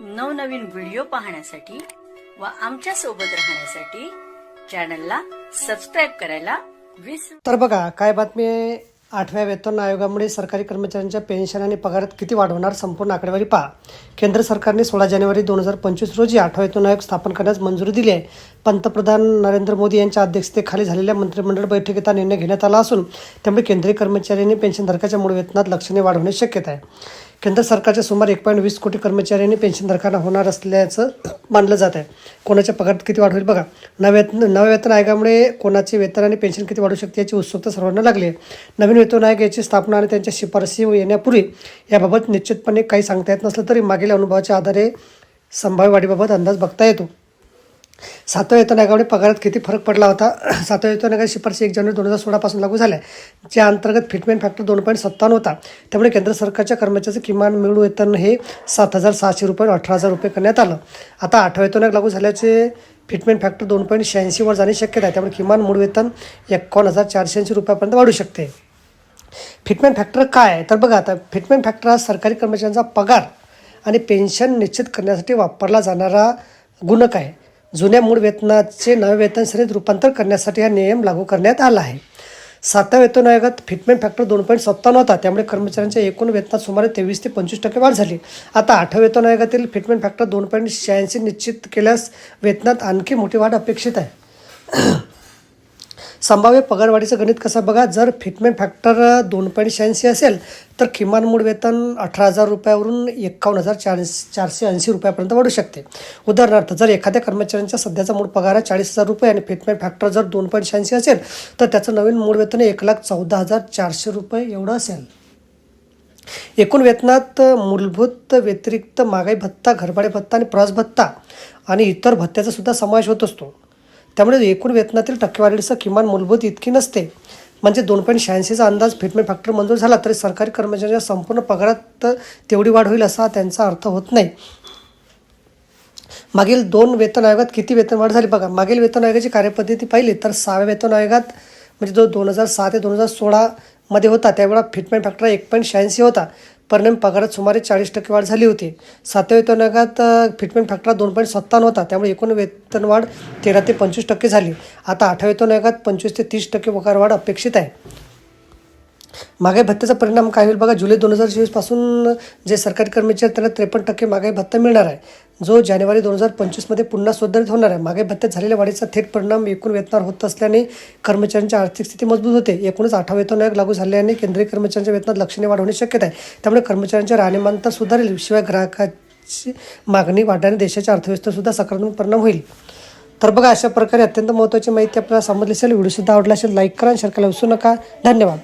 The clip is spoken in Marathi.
नवनवीन व्हिडिओ पाहण्यासाठी व आमच्यासोबत राहण्यासाठी चॅनलला सबस्क्राईब करायला विसरू तर बघा काय बातमी आहे? आठव्या वेतन आयोगामुळे सरकारी कर्मचाऱ्यांच्या पेन्शन आणि पगारात किती वाढवणार संपूर्ण आकडेवारी पहा. केंद्र सरकारने सोळा जानेवारी दोन हजार पंचवीस रोजी आठवा वेतन आयोग स्थापन करण्यास मंजुरी दिली आहे. पंतप्रधान नरेंद्र मोदी यांच्या अध्यक्षतेखाली झालेल्या मंत्रिमंडळ बैठकीत हा निर्णय घेण्यात आला असून त्यामुळे केंद्रीय कर्मचाऱ्यांनी पेन्शनधारकाच्या मूळ वेतनात लक्षणीय वाढ होण्याची शक्यता आहे. केंद्र सरकारच्या सुमारे एक पॉईंट वीस कोटी कर्मचाऱ्यांनी पेन्शनधारकांना होणार असल्याचं मानलं जात आहे. कोणाच्या पगारात किती वाढ होईल बघा. नव्या नव्या वेतन आयोगामुळे कोणाचे वेतन आणि पेन्शन किती वाढू शकते याची उत्सुकता सर्वांना लागली आहे. नवीन वेतन आयोग याची स्थापना आणि त्यांच्या शिफारसी येण्यापूर्वी याबाबत निश्चितपणे काही सांगता येत नसलं तरी मागील अनुभवाच्या आधारे संभाव्य वाढीबाबत अंदाज बघता येतो. सातव्या वेतन आयोगामुळे पगारात किती फरक पडला होता? सातव्या वेतन आयोगाची शिफारशी एक जानेवारी दोन हजार सोळापासून लागू झाल्या ज्या अंतर्गत फिटमेंट फॅक्टर दोन पॉईंट सत्तावन्न होता. त्यामुळे केंद्र सरकारच्या कर्मचाऱ्याचं किमान मिळू वेतन हे सात हजार सहाशे रुपये अठरा हजार रुपये करण्यात आलं. आता आठव्या वेतन आयोग लागू झाल्याचे फिटमेंट फॅक्टर दोन पॉईंट शहाऐंशीवर जाण्याची शक्यता आहे. त्यामुळे किमान मूळ वेतन एकावन्न हजार चारशे ऐंशी रुपयापर्यंत वाढू शकते. फिटमेंट फॅक्टर काय? आहे तर बघा आता फिटमेंट फॅक्टर हा सरकारी कर्मचाऱ्यांचा पगार आणि पेन्शन निश्चित करण्यासाठी वापरला जाणारा गुणक आहे. जुन्या मूळ वेतनाचे नवे वेतन श्रेणीत रूपांतर करण्यासाठी हा नियम लागू करण्यात आला आहे. सातव्या वेतन आयोगात फिटमेंट फॅक्टर दोन पॉईंट सत्तावन्न होता. त्यामुळे कर्मचाऱ्यांच्या एकूण वेतनात सुमारे तेवीस ते पंचवीस टक्के वाढ झाली. आता आठव्या वेतन आयोगातील फिटमेंट फॅक्टर दोन पॉईंट शहाऐंशी निश्चित केल्यास वेतनात आणखी मोठी वाढ अपेक्षित आहे. संभाव्य पगारवाढीचं गणित कसं बघा जर फिटमेंट फॅक्टर दोन पॉईंट शहाऐंशी असेल तर किमान मूळ वेतन अठरा हजार रुपयावरून एकावन्न हजार चाळीस चारशे ऐंशी रुपयापर्यंत वाढू शकते. उदाहरणार्थ जर एखाद्या कर्मचाऱ्यांचा सध्याचा मूळ पगार आहे चाळीस हजार रुपये आणि फिटमेंट फॅक्टर जर दोन पॉईंट शहाऐंशी असेल तर त्याचं नवीन मूळ वेतन एक लाख चौदा हजार चारशे रुपये एवढं असेल. एकूण वेतनात मूलभूत व्यतिरिक्त महागाई भत्ता घरभाडे भत्ता आणि प्रवास भत्ता आणि इतर भत्त्याचा सुद्धा समावेश होत असतो. त्यामुळे एकूण वेतनातील टक्केवारीचं किमान मूलभूत इतकी नसते. म्हणजे दोन पॉईंट शहाऐंशीचा अंदाज फिटमेंट फॅक्टर मंजूर झाला तरी सरकारी कर्मचाऱ्यांच्या संपूर्ण पगारात तेवढी वाढ होईल असा त्यांचा अर्थ होत नाही. मागील दोन वेतन आयोगात किती वेतन वाढ झाली बघा. मागील वेतन आयोगाची कार्यपद्धती पाहिली तर सहाव्या वेतन आयोगात म्हणजे जो दोन हजार सहा ते दोन हजार सोळामध्ये होता त्यावेळा फिटमेंट फॅक्टर एक पॉईंट शहाऐंशी होता. परिणाम पगारात सुमारे चाळीस टक्के वाढ झाली होती. सातव्या वेतन फिटमेंट फॅक्टर दोन पॉईंट सत्तावन्न होता. त्यामुळे एकूण वेतनवाढ तेरा ते पंचवीस टक्के झाली. आता आठव्या वेतन पंचवीस ते तीस टक्के पगार वाढ अपेक्षित आहे. महागाई भत्त्याचा परिणाम काय होईल? बघा जुलै दोन हजार चोवीसपासून जे सरकारी कर्मचारी आहेत, त्यांना त्रेपन्न टक्के महागाई भत्ता मिळणार आहे. जो जानेवारी दोन हजार पंचवीसमध्ये पुन्हा सुधारित होणार आहे. महागाई भत्त्यात झालेल्या वाढीचा थेट परिणाम एकूण वेतनावर होत असल्याने कर्मचाऱ्यांची आर्थिक स्थिती मजबूत होते. एकूणच आठवा वेतन आयोग लागू झाल्याने केंद्रीय कर्मचाऱ्यांच्या वेतनात लक्षणीय वाढ होण्याची शक्यता आहे. त्यामुळे कर्मचाऱ्यांच्या राहणीमान तर सुधारेल. शिवाय ग्राहकाची मागणी वाढल्याने देशाच्या अर्थव्यवस्थेसुद्धा सकारात्मक परिणाम होईल. तर बघा अशा प्रकारे अत्यंत महत्त्वाची माहिती आपल्याला समजली असेल व्हिडिओसुद्धा आवडला असेल लाईक करा शेअर करायला विसरू नका. धन्यवाद.